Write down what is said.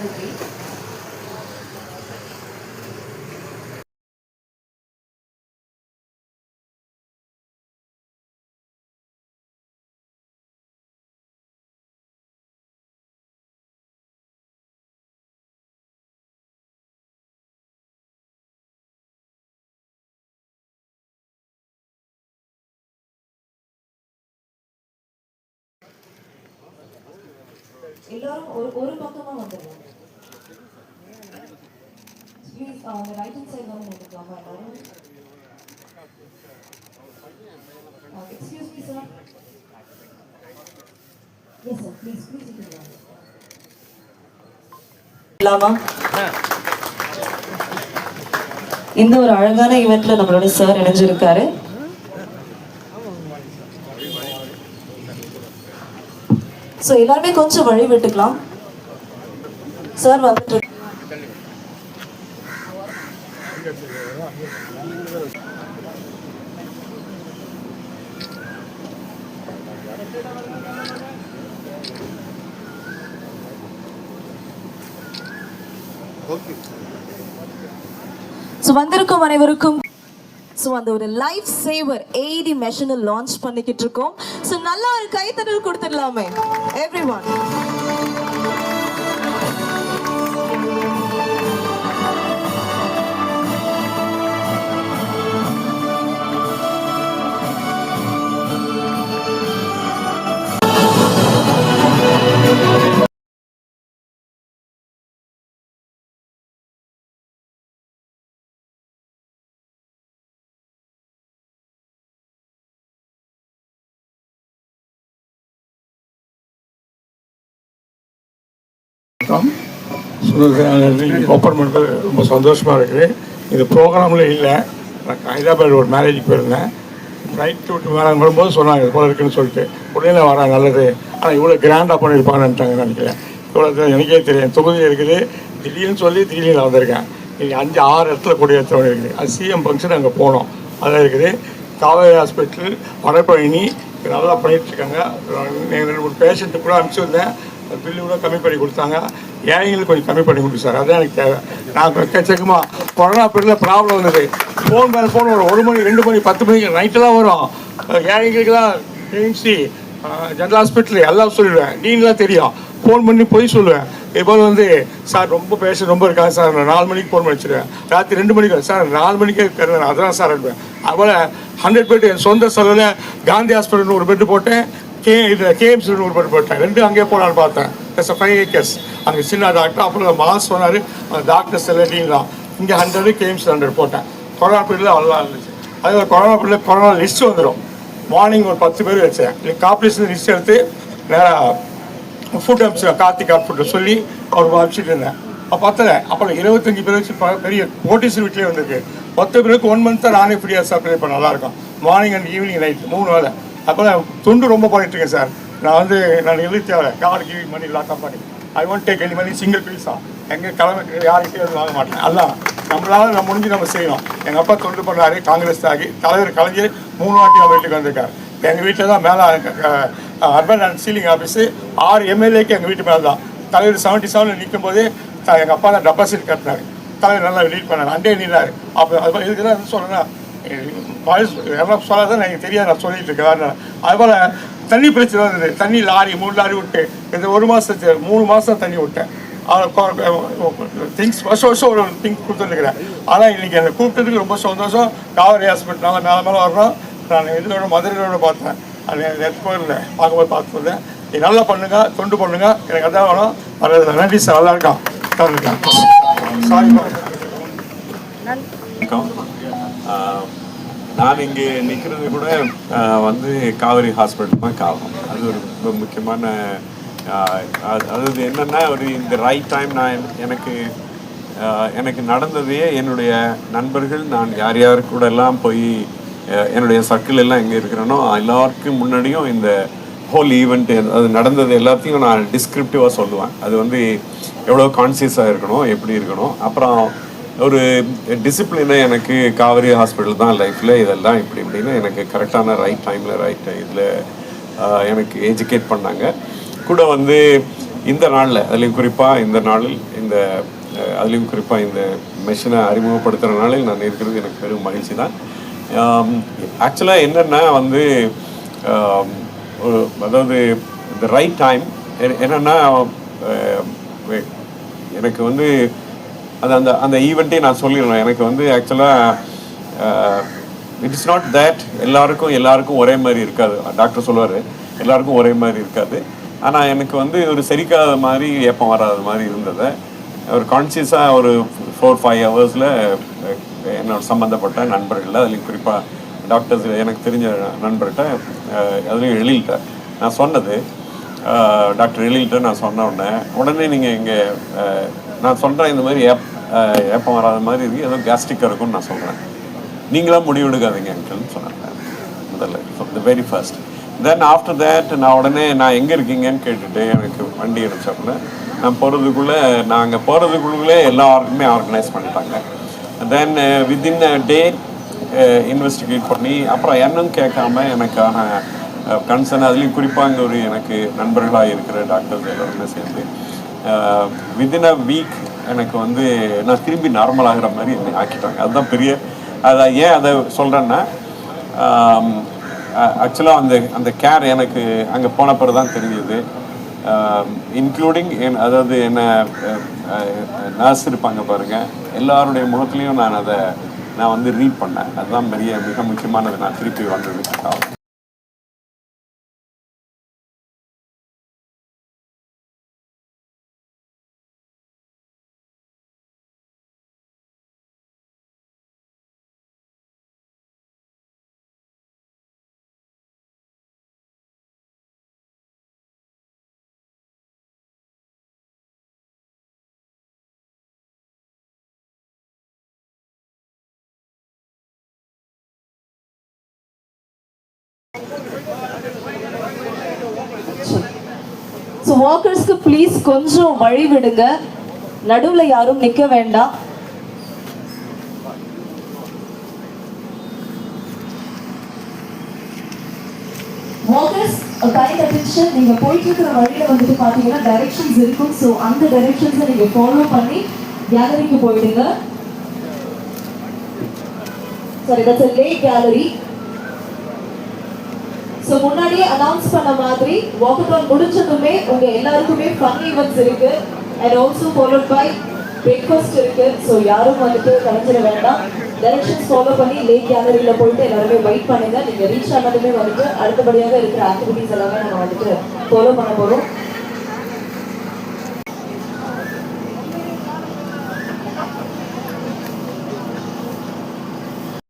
சகோதரி எல்லாரும் ஒரு ஒரு பக்கமா வந்துடுவோம் ப்ளீஸ் அவங்க ரைட் ஹேண்ட் சைடு வந்து நின்றுக்கலாமா எல்லாரும். Excuse me sir yes sir please please இல்லாமா? இந்த ஒரு அழகான ஈவெண்ட்ல நம்மளோட சார் இணைஞ்சிருக்காரு. ஸோ எல்லாருமே கொஞ்சம் வழி விட்டுக்கலாம். சார் வந்துட்டு ஸோ வந்திருக்கும் அனைவருக்கும் ஸோ அந்த ஒரு லைஃப் சேவர் ஏடி மெஷினை லான்ச் பண்ணிக்கிட்டு இருக்கோம். ஸோ நல்லா ஒரு கைத்தட்டல் கொடுத்துடலாமே. எவ்ரி ஒன் ஓப்பன் பண்ணுறது ரொம்ப சந்தோஷமாக இருக்குது. இது ப்ரோக்ராமில் இல்லை. நான் ஹைதராபாத் ஒரு மேரேஜுக்கு போயிருந்தேன். நைட் விட்டு மேலே வரும்போது சொன்னாங்க இது போல இருக்குன்னு சொல்லிட்டு. உடனே வரேன் நல்லது. ஆனால் இவ்வளோ கிராண்டாக பண்ணியிருப்பாங்கன்னுட்டாங்க நினைக்கிறேன் இவ்வளோ எனக்கே தெரியும். தொகுதி இருக்குது. திடீர்னு சொல்லி திடீர்னு நான் வந்திருக்கேன் இங்கே அஞ்சு ஆறு இடத்துல கொடி ஏற்றவங்க இருக்குது. அது சிஎம் ஃபங்க்ஷன் அங்கே போனோம். அதான் இருக்குது. காவேரி ஹாஸ்பிட்டல் வடபழனி நல்லா பண்ணிகிட்ருக்காங்க இருக்காங்க. ரெண்டு மூணு பேஷண்ட்டு கூட அனுப்பிச்சி வந்தேன். பில்லு கூட கம்மி பண்ணி கொடுத்தாங்க. ஏழைங்களுக்கு கொஞ்சம் கம்மி பண்ணி கொடுத்து சார்? அதான் எனக்கு தேவை. நான் எக்கச்சக்கமாக கொரோனா பீரியடில் ப்ராப்ளம் வந்தது. ஃபோன் மேலே ஃபோன் வரும். ஒரு மணி ரெண்டு மணி பத்து மணிக்கு நைட்டெல்லாம் வரும். ஏழைங்களுக்கெல்லாம் கேஎம்சி ஜென்ரல் ஹாஸ்பிட்டல் எல்லாம் சொல்லிடுவேன் நீங்களாம் தெரியும். ஃபோன் பண்ணி போய் சொல்லுவேன். இப்போ வந்து சார் ரொம்ப பேச ரொம்ப இருக்காது சார். நான் நாலு மணிக்கு ஃபோன் பண்ணி வச்சிருவேன் ராத்திரி ரெண்டு மணிக்கு சார் நாலு மணிக்கே கருதுறேன் அதான் சார் இருப்பேன் அதுபோல் ஹண்ட்ரட் பெட் என் சொந்த செலவில் காந்தி ஹாஸ்பிட்டல் ஒரு பெட்டு போட்டேன். கே இது கேஎம்சி ஒரு பெட் போட்டேன். ரெண்டு அங்கேயே போகலான்னு பார்த்தேன். ஃபைவ் ஏக்கர்ஸ் அங்கே சின்ன டாக்டர் அப்புறம் மாஸ் சொன்னார் அந்த டாக்டர் எல்லாம் இங்கே ஹண்ட்ரடு கேம்ஸ் ஹண்ட்ரட் போட்டேன். கொரோனா பீரியடில் அவ்வளோ இருந்துச்சு. அதே மாதிரி கொரோனா பீரியடில் கொரோனா லிஸ்ட் வந்துடும் மார்னிங் ஒரு பத்து பேர் வச்சேன். இல்லை லிஸ்ட் எடுத்து நேராக ஃபுட் அமிச்சு கார்த்திக் ஃபுட்டை சொல்லி அவர் அனுப்பிச்சிட்டு இருந்தேன். அப்போ பார்த்தேன் அப்புறம் இருபத்தஞ்சி பேர் வச்சு பெரிய நோட்டீஸ் வீட்லேயே வந்திருக்கு. பத்து பேருக்கு ஒன் மந்த் நானே ஃப்ரீயாக சப்ளை பண்ண நல்லாயிருக்கும் மார்னிங் அண்ட் ஈவினிங் நைட் மூணு வேலை அப்போ நான் துண்டு ரொம்ப பண்ணிட்டுருக்கேன் சார். நான் வந்து நான் எழுதி தேவை. கார் கிவி மணி லாக் பண்ணி I won't take any money single பீஸா எங்கே கிளம்ப யார்கிட்டயும் வாங்க மாட்டேன். அதான் நம்மளால நம்ம முடிஞ்சு நம்ம செய்யணும். எங்கள் அப்பா தொண்டு பண்ணாரு காங்கிரஸ் ஆகி தலைவர் கலைஞர் மூணு வாட்டி நம்ம வீட்டுக்கு வந்திருக்காரு. எங்கள் வீட்டில் தான் மேலே அர்பன் அண்ட் சீலிங் ஆஃபீஸு ஆறு எம்எல்ஏக்கு எங்கள் வீட்டு மேலே தான். தலைவர் செவன்ட்டி செவனில் நிற்கும் போதே எங்கள் அப்பா தான் டெபாசிட் கட்டினாரு. தலைவர் நல்லா லீட் பண்ணார். அண்டே நின்றார் அப்போ அது இதுக்கு தான் என்ன சொல்கிறேன்னா பாய்ஸ் எல்லாம் சொல்லாதான் எனக்கு தெரியாது. நான் சொல்லிட்டு இருக்கேன். அதுபோல் தண்ணி பிரச்சனை வந்தது தண்ணி லாரி மூணு லாரி விட்டு இந்த ஒரு மாதத்து மூணு மாதம் தண்ணி விட்டேன். திங்ஸ் வருஷம் வருஷம் ஒரு திங்ஸ் கொடுத்துருக்கிறேன். ஆனால் இன்றைக்கி என்னை கூப்பிட்டதுக்கு ரொம்ப சந்தோஷம். காவேரி ஹாஸ்பிட்டல் நாங்கள் மேலே மேலே வர்றோம். நான் இதோட மதுரையோட பார்த்தேன். அது நெட் கோயிலில் பார்க்கும்போது பார்த்துருந்தேன் நீ நல்லா பண்ணுங்க தொண்டு பண்ணுங்க. எனக்கு அதான் வேணும். வர்றது நன்றி சார். நல்லா இருக்கான் நல்லா இருக்கான் சாரி வணக்கம் ஆஹ் நான் இங்கே நிற்கிறது கூட வந்து காவேரி ஹாஸ்பிட்டல் தான் காரணம். அது ஒரு ரொம்ப முக்கியமான அது- அதாவது என்னென்னா ஒரு இந்த ரைட் டைம் நான் எனக்கு எனக்கு நடந்ததே என்னுடைய நண்பர்கள் நான் யார் யார் கூட எல்லாம் போய் என்னுடைய சர்க்கிள் எல்லாம் எங்கே இருக்கிறேனோ எல்லாருக்கும் முன்னாடியும் இந்த ஹோல் ஈவெண்ட் அது நடந்தது எல்லாத்தையும் நான் டிஸ்கிரிப்டிவாக சொல்லுவேன். அது வந்து எவ்வளோ கான்சியஸாக இருக்கணும் எப்படி இருக்கணும். அப்புறம் ஒரு டிசிப்ளினை எனக்கு காவேரி ஹாஸ்பிட்டல் தான் லைஃப்பில் இதெல்லாம் இப்படி இப்படின்னு எனக்கு கரெக்டான ரைட் டைமில் ரைட் இதில் எனக்கு எஜுகேட் பண்ணாங்க. கூட வந்து இந்த நாளில் அதுலேயும் குறிப்பாக இந்த நாளில் இந்த அதுலேயும் குறிப்பாக இந்த மெஷினை அறிமுகப்படுத்துகிற நாளில் நான் இருக்கிறது எனக்கு பெரும் மகிழ்ச்சி தான். ஆக்சுவலாக என்னென்னா வந்து அதாவது இந்த ரைட் டைம் என்னென்னா எனக்கு வந்து அது அந்த அந்த ஈவெண்ட்டே நான் சொல்லிடுறேன். எனக்கு வந்து ஆக்சுவலாக இட் இஸ் நாட் தேட் எல்லாருக்கும் எல்லாருக்கும் ஒரே மாதிரி இருக்காது. டாக்டர் சொல்லுவார் எல்லாருக்கும் ஒரே மாதிரி இருக்காது. ஆனால் எனக்கு வந்து ஒரு செரிக்காத மாதிரி ஏப்பம் வராத மாதிரி இருந்தது. ஒரு கான்சியஸாக ஒரு ஃபோர் ஃபைவ் ஹவர்ஸில் என்னோட சம்மந்தப்பட்ட நண்பர்கள் அதுலேயும் குறிப்பாக டாக்டர்ஸ் எனக்கு தெரிஞ்ச நண்பர்கிட்ட uh, அதுலேயும் எழில்கிட்ட நான் சொன்னது. Uh, டாக்டர் எழில்கிட்ட நான் சொன்ன உடனே உடனே நீங்கள் இங்கே uh, நான் சொல்கிறேன் இந்த மாதிரி ஏப் ஏப்பம் வராத மாதிரி இருக்குது ஏதோ கேஸ்ட்ரிக்காக இருக்கும்னு நான் சொல்கிறேன் நீங்களாம் முடிவெடுக்காதீங்க அங்கிள்னு சொன்னாங்க. முதல்ல the very first then after that நான் உடனே நான் எங்கே இருக்கீங்கன்னு கேட்டுட்டு எனக்கு வண்டி அடிச்சாப்புல நான் போகிறதுக்குள்ளே நாங்கள் போகிறதுக்குள்ளே எல்லாருக்குமே ஆர்கனைஸ் பண்ணிட்டாங்க. தென் வித்தின் அ டே இன்வெஸ்டிகேட் பண்ணி அப்புறம் என்னன்னு கேட்காம எனக்கான கன்சர்ன் அதுலேயும் குறிப்பாக ஒரு எனக்கு நண்பர்களாக இருக்கிற டாக்டர்ஸ் எல்லாருமே சேர்ந்து வித்தின் அ வீக் எனக்கு வந்து நான் திரும்பி நார்மல் ஆகிற மாதிரி என்னை ஆக்கிட்டாங்க. அதுதான் பெரிய அதை ஏன் அதை சொல்கிறேன்னா ஆக்சுவலாக அந்த அந்த கேர் எனக்கு அங்கே போன பிறகு தான் தெரிஞ்சது. இன்க்ளூடிங் என் அதாவது என்ன நர்ஸ் இருப்பாங்க பாருங்கள் எல்லாருடைய முகத்துலேயும் நான் அதை நான் வந்து ரீட் பண்ணேன். அதுதான் பெரிய மிக முக்கியமானது. நான் திருப்பி வந்ததுக்கு ஸோ வாக்கர்ஸ்க்கு ப்ளீஸ் கொஞ்சம் வழி விடுங்க. நடுவில் யாரும் நிக்க வேண்டாம். வாக்கர்ஸ் கைண்ட் அட்டென்ஷன் நீங்க போயிட்டு இருக்கிற வழியில வந்துட்டு பாத்தீங்கன்னா டைரக்ஷன்ஸ் இருக்கும். ஸோ அந்த டைரக்ஷன்ஸை நீங்க ஃபாலோ பண்ணி கேலரிக்கு போயிடுங்க. Sorry that's a lake gallery so முன்னாடியே அனௌன்ஸ் பண்ண மாதிரி வாக்கத்தான் முடிச்சதுமே உங்க எல்லாருக்குமே ஃபன் ஈவெண்ட்ஸ் இருக்கு. And also followed by breakfast இருக்கு. ஸோ யாரும் வந்துட்டு கலைஞ்சிட வேண்டாம். டைரக்ஷன்ஸ் ஃபாலோ பண்ணி லேக் கேலரியில் போயிட்டு எல்லாருமே வெயிட் பண்ணுங்க. நீங்க ரீச் ஆனதுமே வந்துட்டு அடுத்தபடியாக இருக்கிற ஆக்டிவிட்டிஸ் எல்லாமே நம்ம வந்துட்டு ஃபாலோ பண்ண போறோம்.